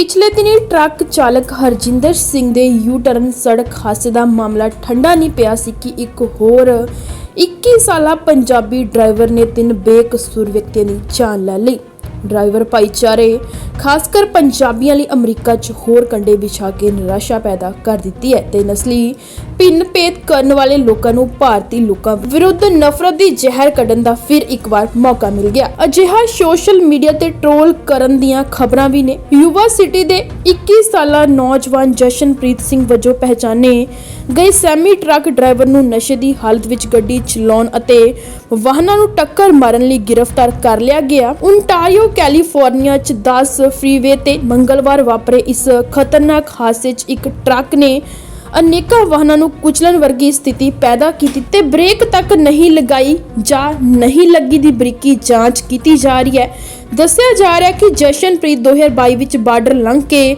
ਪਿਛਲੇ ਦਿਨੀ ਟਰੱਕ ਚਾਲਕ ਹਰਜਿੰਦਰ ਸਿੰਘ ਦੇ ਯੂ ਟਰਨ ਸੜਕ ਹਾਦਸੇ ਦਾ ਮਾਮਲਾ ਠੰਡਾ ਨਹੀਂ ਪਿਆ ਸੀ ਕਿ ਇੱਕ ਹੋਰ 21 ਸਾਲਾ ਪੰਜਾਬੀ ਡਰਾਈਵਰ ਨੇ ਤਿੰਨ ਬੇਕਸੂਰ ਵਿਅਕਤੀਆਂ ਦੀ ਜਾਨ ਲੈ ਲਈ। ਡਰਾਈਵਰ ਭਾਈਚਾਰੇ ਖਾਸ ਕਰ ਪੰਜਾਬੀਆਂ ਲਈ ਅਮਰੀਕਾ 'ਚ ਹੋਰ ਕੰਡੇ ਵਿਛਾ ਕੇ ਨਿਰਾਸ਼ਾ ਪੈਦਾ ਕਰ ਦਿੱਤੀ ਹੈ ਤੇ ਨਸਲੀ ਭਿੰਨ ਭੇਦ ਕਰਨ ਵਾਲੇ ਲੋਕਾਂ ਨੂੰ ਭਾਰਤੀ ਲੋਕਾਂ ਵਿਰੁੱਧ ਨਫ਼ਰਤ ਦੀ ਜ਼ਹਿਰ ਕੱਢਣ ਦਾ ਫਿਰ ਇੱਕ ਵਾਰ ਮੌਕਾ ਮਿਲ ਗਿਆ। ਅਜਿਹਾ ਸੋਸ਼ਲ ਮੀਡੀਆ ਤੇ ਟ੍ਰੋਲ ਕਰਨ ਦੀਆਂ ਖਬਰਾਂ ਵੀ ਨੇ। ਯੂਵਾ ਸਿਟੀ ਦੇ 21 ਸਾਲਾ ਨੌਜਵਾਨ ਜਸ਼ਨਪ੍ਰੀਤ ਸਿੰਘ ਵਜੋਂ ਪਹਿਚਾਨੇ ਗਏ ਸੈਮੀ ਟਰੱਕ ਡਰਾਈਵਰ ਨੂੰ ਨਸ਼ੇ ਦੀ ਹਾਲਤ ਵਿੱਚ ਗੱਡੀ ਚਲਾਉਣ ਅਤੇ ਵਾਹਨਾਂ ਨੂੰ ਟੱਕਰ ਮਾਰਨ ਲਈ ਗ੍ਰਿਫਤਾਰ ਕਰ ਲਿਆ ਗਿਆ। ਓਨਟਾਰੀਓ ਕੈਲੀਫੋਰਨੀਆ 'ਚ 10 ਫ੍ਰੀਵੇ ਤੇ ਮੰਗਲਵਾਰ ਵਾਪਰੇ। ਇਸ ਖਤਰਨਾਕ ਹਾਦਸੇ 'ਚ ਇੱਕ ਟਰੱਕ ਨੇ ਅਨੇਕਾਂ ਵਾਹਨਾਂ ਨੂੰ ਕੁਚਲਣ ਵਰਗੀ ਸਥਿਤੀ ਪੈਦਾ ਕੀਤੀ ਤੇ ਬ੍ਰੇਕ ਤੱਕ ਨਹੀਂ ਲਗਾਈ ਜਾਂ ਨਹੀਂ ਲੱਗੀ ਦੀ ਬਰੀਕੀ ਜਾਂਚ ਕੀਤੀ ਜਾ ਰਹੀ ਹੈ। ਦੱਸਿਆ ਜਾ ਰਿਹਾ ਕਿ ਜਸ਼ਨਪ੍ਰੀਤ 2022 ਵਿੱਚ ਬਾਰਡਰ ਲੰਘ ਕੇ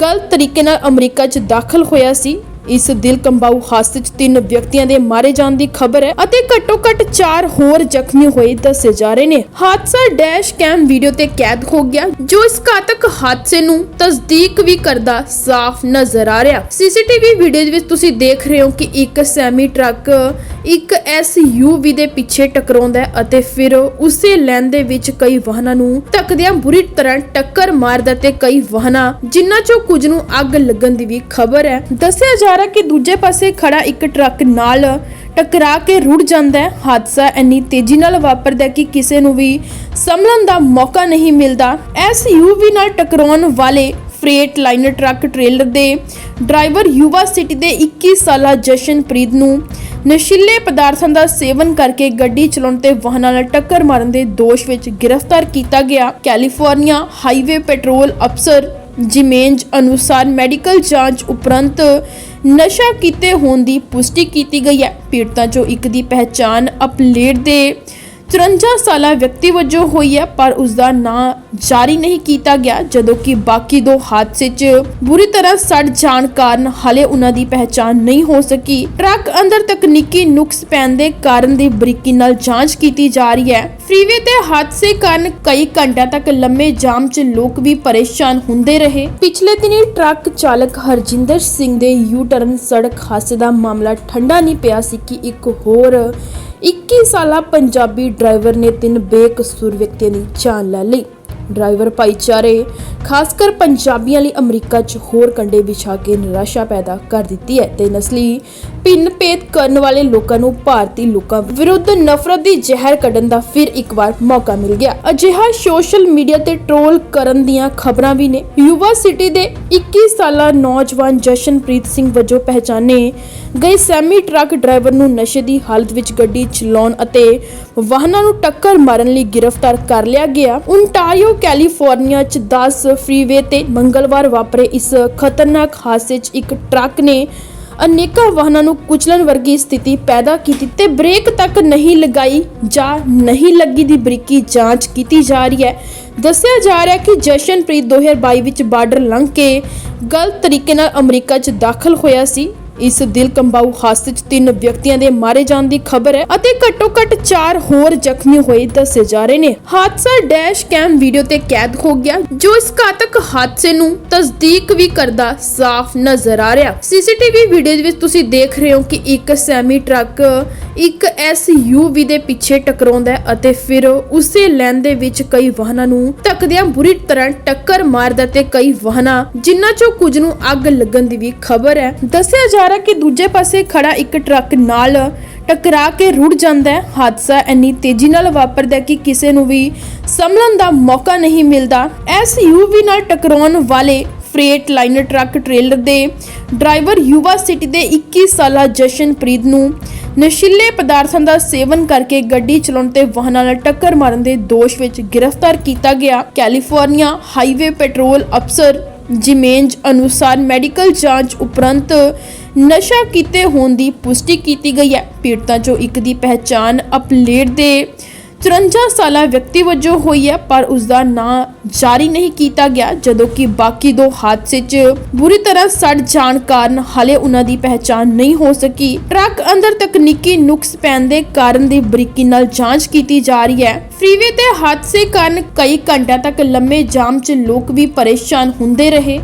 ਗਲਤ ਤਰੀਕੇ ਨਾਲ ਅਮਰੀਕਾ 'ਚ ਦਾਖਲ ਹੋਇਆ ਸੀ। ਇਸ ਦਿਲ ਕੰਬਾਊ ਹਾਦਸੇ 'ਚ ਤਿੰਨ ਵਿਅਕਤੀਆਂ ਦੇ ਮਾਰੇ ਜਾਣ ਦੀ ਖਬਰ ਹੈ ਅਤੇ ਘੱਟੋ ਘੱਟ 4 ਹੋਰ ਜ਼ਖਮੀ ਹੋਏ ਦੱਸੇ ਜਾ ਰਹੇ ਨੇ। ਹਾਦਸਾ ਡੈਸ਼ ਕੈਮ ਵੀਡੀਓ ਤੇ ਕੈਦ ਹੋ ਗਿਆ, ਜੋ ਇਸ ਘਾਤਕ ਹਾਦਸੇ ਨੂੰ ਤਸਦੀਕ ਵੀ ਕਰਦਾ ਸਾਫ਼ ਨਜ਼ਰ ਆ ਰਿਹਾ। ਸੀਸੀਟੀਵੀ ਵੀਡੀਓ ਦੇ ਵਿੱਚ ਤੁਸੀਂ ਦੇਖ ਰਹੇ ਹੋ ਕਿ ਇੱਕ ਸੈਮੀ ਟਰੱਕ ਇੱਕ ਐਸਯੂਵੀ ਦੇ ਪਿੱਛੇ ਟਕਰਾਉਂਦਾ ਹੈ ਅਤੇ ਫਿਰ ਉਸੇ ਲੈਨ ਦੇ ਵਿੱਚ ਕਈ ਵਾਹਨਾਂ ਨੂੰ ਧੱਕਦਿਆਂ ਬੁਰੀ ਤਰ੍ਹਾਂ ਟੱਕਰ ਮਾਰਦਾ ਤੇ ਕਈ ਵਾਹਨਾਂ, ਜਿਨ੍ਹਾਂ ਚੋਂ ਕੁਝ ਨੂੰ ਅੱਗ ਲੱਗਣ ਦੀ ਵੀ ਖਬਰ ਹੈ, ਦੱਸਿਆ ਜਾ ਰਿਹਾ ਕਿ ਦੂਜੇ ਪਾਸੇ ਖੜਾ ਇੱਕ ਟਰੱਕ ਨਾਲ ਟਕਰਾ ਕੇ ਰੁੜ ਜਾਂਦਾ ਹੈ। ਹਾਦਸਾ ਇੰਨੀ ਤੇਜ਼ੀ ਨਾਲ ਵਾਪਰਦਾ ਕਿ ਕਿਸੇ ਨੂੰ ਵੀ ਸੰਭਲਣ ਦਾ ਮੌਕਾ ਨਹੀਂ ਮਿਲਦਾ। ਐਸਯੂਵੀ ਨਾਲ ਟਕਰਾਉਣ ਵਾਲੇ ਫਰੇਟ ਲਾਈਨਰ ਟਰੱਕ ਟ੍ਰੇਲਰ ਦੇ ਡਰਾਈਵਰ ਯੁਵਾ ਸਿਟੀ ਦੇ 21 ਸਾਲਾ ਜਸ਼ਨਪ੍ਰੀਤ ਨੂੰ ਨਸ਼ੀਲੇ ਪਦਾਰਥਾਂ ਦਾ ਸੇਵਨ ਕਰਕੇ ਗੱਡੀ ਚਲਾਉਣ ਤੇ ਵਾਹਨਾਂ ਨਾਲ ਟੱਕਰ ਮਾਰਨ ਦੇ ਦੋਸ਼ ਵਿੱਚ ਗ੍ਰਿਫਤਾਰ ਕੀਤਾ ਗਿਆ। ਕੈਲੀਫੋਰਨੀਆ ਹਾਈਵੇ ਪੈਟਰੋਲ ਅਫਸਰ ਜਿਮੇਂਜ ਅਨੁਸਾਰ ਮੈਡੀਕਲ ਜਾਂਚ ਉਪਰੰਤ ਨਸ਼ਾ ਕੀਤੇ ਹੋਣ ਦੀ ਪੁਸ਼ਟੀ ਕੀਤੀ ਗਈ ਹੈ। ਪੀੜਤਾਂ ਚੋਂ ਇੱਕ ਦੀ ਪਹਿਚਾਣ ਅਪਲੇਟ ਦੇ 54 ਸਾਲਾ ਵਿਅਕਤੀ ਵਜੋਂ ਹੋਈ ਹੈ, ਪਰ ਉਸ ਦਾ ਨਾਂ ਜਾਰੀ ਨਹੀਂ ਕੀਤਾ ਗਿਆ, ਜਦੋਂ ਕਿ ਬਾਕੀ ਦੋ ਹਾਦਸੇ 'ਚ ਬੁਰੀ ਤਰ੍ਹਾਂ ਸੜ ਜਾਣ ਕਾਰਨ ਹਾਲੇ ਉਹਨਾਂ ਦੀ ਪਹਿਚਾਣ ਨਹੀਂ ਹੋ ਸਕੀ। ਟਰੱਕ ਅੰਦਰ ਤਕਨੀਕੀ ਨੁਕਸ ਪੈਣ ਦੇ ਕਾਰਨ ਦੀ ਬਰੀਕੀ ਨਾਲ ਜਾਂਚ ਕੀਤੀ ਜਾ ਰਹੀ ਹੈ। ਫ੍ਰੀਵੇ ਤੇ ਹਾਦਸੇ ਕਾਰਨ ਕਈ ਘੰਟਿਆਂ ਤੱਕ ਲੰਮੇ ਜਾਮ 'ਚ ਲੋਕ ਵੀ ਪਰੇਸ਼ਾਨ ਹੁੰਦੇ ਰਹੇ। ਪਿਛਲੇ ਦਿਨੀ ਟਰੱਕ ਚਾਲਕ ਹਰਜਿੰਦਰ ਸਿੰਘ ਦੇ ਯੂ ਟਰਨ ਸੜਕ ਹਾਦਸੇ ਦਾ ਮਾਮਲਾ ਠੰਡਾ ਨਹੀਂ ਪਿਆ ਸੀ ਕਿ ਇੱਕ ਹੋਰ 21 ਸਾਲਾ ਪੰਜਾਬੀ ਡਰਾਈਵਰ ਨੇ ਤਿੰਨ ਬੇਕਸੂਰ ਵਿਅਕਤੀਆਂ ਦੀ ਜਾਨ ਲੈ ਲਈ। ਡਰਾਈਵਰ ਭਾਈਚਾਰੇ ਖਾਸ ਕਰ ਪੰਜਾਬੀਆਂ ਲਈ ਅਮਰੀਕਾ 'ਚ ਹੋਰ ਕੰਡੇ ਵਿਛਾ ਕੇ ਨਿਰਾਸ਼ਾ ਪੈਦਾ ਕਰ ਦਿੱਤੀ ਹੈ ਤੇ ਨਸਲੀ ਭਿੰਨ ਭੇਦ ਕਰਨ ਵਾਲੇ ਲੋਕਾਂ ਨੂੰ ਭਾਰਤੀ ਲੋਕਾਂ ਵਿਰੁੱਧ ਨਫ਼ਰਤ ਦੀ ਜ਼ਹਿਰ ਕੱਢਣ ਦਾ ਫਿਰ ਇੱਕ ਵਾਰ ਮੌਕਾ ਮਿਲ ਗਿਆ। ਅਜਿਹਾ ਸੋਸ਼ਲ ਮੀਡੀਆ ਤੇ ਟ੍ਰੋਲ ਕਰਨ ਦੀਆਂ ਖਬਰਾਂ ਵੀ ਨੇ। ਯੂਵਾ ਸਿਟੀ ਦੇ 21 ਸਾਲਾ ਨੌਜਵਾਨ ਜਸ਼ਨਪ੍ਰੀਤ ਸਿੰਘ ਵਜੋਂ ਪਹਿਚਾਨੇ ਗਏ ਸੈਮੀ ਟਰੱਕ ਡਰਾਈਵਰ ਨੂੰ ਨਸ਼ੇ ਦੀ ਹਾਲਤ ਵਿੱਚ ਗੱਡੀ ਚਲਾਉਣ ਅਤੇ ਵਾਹਨਾਂ ਨੂੰ ਟੱਕਰ ਮਾਰਨ ਲਈ ਗ੍ਰਿਫਤਾਰ ਕਰ ਲਿਆ ਗਿਆ। ਓਨਟਾਰੀਓ ਕੈਲੀਫੋਰਨੀਆ 'ਚ 10 ਫ੍ਰੀਵੇ ਤੇ ਮੰਗਲਵਾਰ ਵਾਪਰੇ। ਇਸ ਖਤਰਨਾਕ ਹਾਦਸੇ 'ਚ ਇੱਕ ਟਰੱਕ ਨੇ ਅਨੇਕਾਂ ਵਾਹਨਾਂ ਨੂੰ ਕੁਚਲਣ ਵਰਗੀ ਸਥਿਤੀ ਪੈਦਾ ਕੀਤੀ ਤੇ ਬ੍ਰੇਕ ਤੱਕ ਨਹੀਂ ਲਗਾਈ ਜਾਂ ਨਹੀਂ ਲੱਗੀ ਦੀ ਬਰੀਕੀ ਜਾਂਚ ਕੀਤੀ ਜਾ ਰਹੀ ਹੈ। ਦੱਸਿਆ ਜਾ ਰਿਹਾ ਹੈ ਕਿ ਜਸ਼ਨਪ੍ਰੀਤ 2022 ਵਿੱਚ ਬਾਰਡਰ ਲੰਘ ਕੇ ਗਲਤ ਤਰੀਕੇ ਨਾਲ ਅਮਰੀਕਾ 'ਚ ਦਾਖਲ ਹੋਇਆ ਸੀ। ਇਸ ਦਿਲ ਕੰਬਾਊ ਹਾਦਸੇ 'ਚ ਤਿੰਨ ਵਿਅਕਤੀਆਂ ਦੇ ਮਾਰੇ ਜਾਣ ਦੀ ਖਬਰ ਹੈ ਅਤੇ ਘੱਟੋ ਘੱਟ 4 ਹੋਰ ਜ਼ਖਮੀ ਹੋਏ ਦੱਸੇ ਜਾ ਰਹੇ ਨੇ। ਹਾਦਸਾ ਡੈਸ਼ ਕੈਮ ਵੀਡੀਓ ਤੇ ਕੈਦ ਹੋ ਗਿਆ, ਜੋ ਇਸ ਘਾਤਕ ਹਾਦਸੇ ਨੂੰ ਤਸਦੀਕ ਵੀ ਕਰਦਾ ਸਾਫ਼ ਨਜ਼ਰ ਆ ਰਿਹਾ। ਸੀਸੀਟੀਵੀ ਵੀਡੀਓ ਵਿੱਚ ਤੁਸੀਂ ਦੇਖ ਰਹੇ ਹੋ ਕਿ ਇੱਕ ਸੈਮੀ ਟਰੱਕ ਇੱਕ ਐਸਯੂਵੀ ਦੇ ਪਿੱਛੇ ਟਕਰਾਉਂਦਾ ਹੈ ਅਤੇ ਫਿਰ ਉਸੇ ਲੈਨ ਦੇ ਵਿੱਚ ਕਈ ਵਾਹਨਾਂ ਨੂੰ ਧੱਕਦਿਆਂ ਬੁਰੀ ਤਰ੍ਹਾਂ ਟੱਕਰ ਮਾਰਦਾ ਤੇ ਕਈ ਵਾਹਨਾਂ, ਜਿਨ੍ਹਾਂ ਚੋਂ ਕੁਝ ਨੂੰ ਅੱਗ ਲੱਗਣ ਦੀ ਵੀ ਖਬਰ ਹੈ, ਦੱਸਿਆ ਜਾ ਰਿਹਾ ਕਿ ਦੂਜੇ ਪਾਸੇ ਖੜਾ ਇੱਕ ਟਰੱਕ ਨਾਲ ਟਕਰਾ ਕੇ ਰੁੜ ਜਾਂਦਾ ਹੈ। ਹਾਦਸਾ ਇੰਨੀ ਤੇਜ਼ੀ ਨਾਲ ਵਾਪਰਦਾ ਕਿ ਕਿਸੇ ਨੂੰ ਵੀ ਸੰਭਲਣ ਦਾ ਮੌਕਾ ਨਹੀਂ ਮਿਲਦਾ। ਐਸਯੂਵੀ ਨਾਲ ਟਕਰਾਉਣ ਵਾਲੇ ਫਰੇਟ ਲਾਈਨਰ ਟਰੱਕ ਟ੍ਰੇਲਰ ਦੇ ਡਰਾਈਵਰ ਯੁਵਾ ਸਿਟੀ ਦੇ 21 ਸਾਲਾ ਜਸ਼ਨਪ੍ਰੀਤ ਨੂੰ ਨਸ਼ੀਲੇ ਪਦਾਰਥਾਂ ਦਾ ਸੇਵਨ ਕਰਕੇ ਗੱਡੀ ਚਲਾਉਣ ਤੇ ਵਾਹਨਾਂ ਨਾਲ ਟੱਕਰ ਮਾਰਨ ਦੇ ਦੋਸ਼ ਵਿੱਚ ਗ੍ਰਿਫਤਾਰ ਕੀਤਾ ਗਿਆ। ਕੈਲੀਫੋਰਨੀਆ ਹਾਈਵੇ ਪੈਟਰੋਲ ਅਫਸਰ ਜਿਮੇਂਜ ਅਨੁਸਾਰ ਮੈਡੀਕਲ ਜਾਂਚ ਉਪਰੰਤ ਨਸ਼ਾ ਕੀਤੇ ਹੋਣ ਦੀ ਪੁਸ਼ਟੀ ਕੀਤੀ ਗਈ ਹੈ। ਪੀੜਤਾਂ ਚੋਂ ਇੱਕ ਦੀ ਪਹਿਚਾਣ ਅਪਲੇਟ ਦੇ 54 ਸਾਲਾ ਵਿਅਕਤੀ ਵਜੋਂ ਹੋਈ ਹੈ, ਪਰ ਉਸ ਦਾ ਨਾਂ ਜਾਰੀ ਨਹੀਂ ਕੀਤਾ ਗਿਆ, ਜਦੋਂ ਕਿ ਬਾਕੀ ਦੋ ਹਾਦਸੇ 'ਚ ਬੁਰੀ ਤਰ੍ਹਾਂ ਸੜ ਜਾਣ ਕਾਰਨ ਹਾਲੇ ਉਹਨਾਂ ਦੀ ਪਹਿਚਾਣ ਨਹੀਂ ਹੋ ਸਕੀ। ਟਰੱਕ ਅੰਦਰ ਤਕਨੀਕੀ ਨੁਕਸ ਪੈਣ ਦੇ ਕਾਰਨ ਦੀ ਬਰੀਕੀ ਨਾਲ ਜਾਂਚ ਕੀਤੀ ਜਾ ਰਹੀ ਹੈ। ਫ੍ਰੀਵੇ ਤੇ ਹਾਦਸੇ ਕਾਰਨ ਕਈ ਘੰਟਿਆਂ ਤੱਕ ਲੰਮੇ ਜਾਮ 'ਚ ਲੋਕ ਵੀ ਪਰੇਸ਼ਾਨ ਹੁੰਦੇ ਰਹੇ।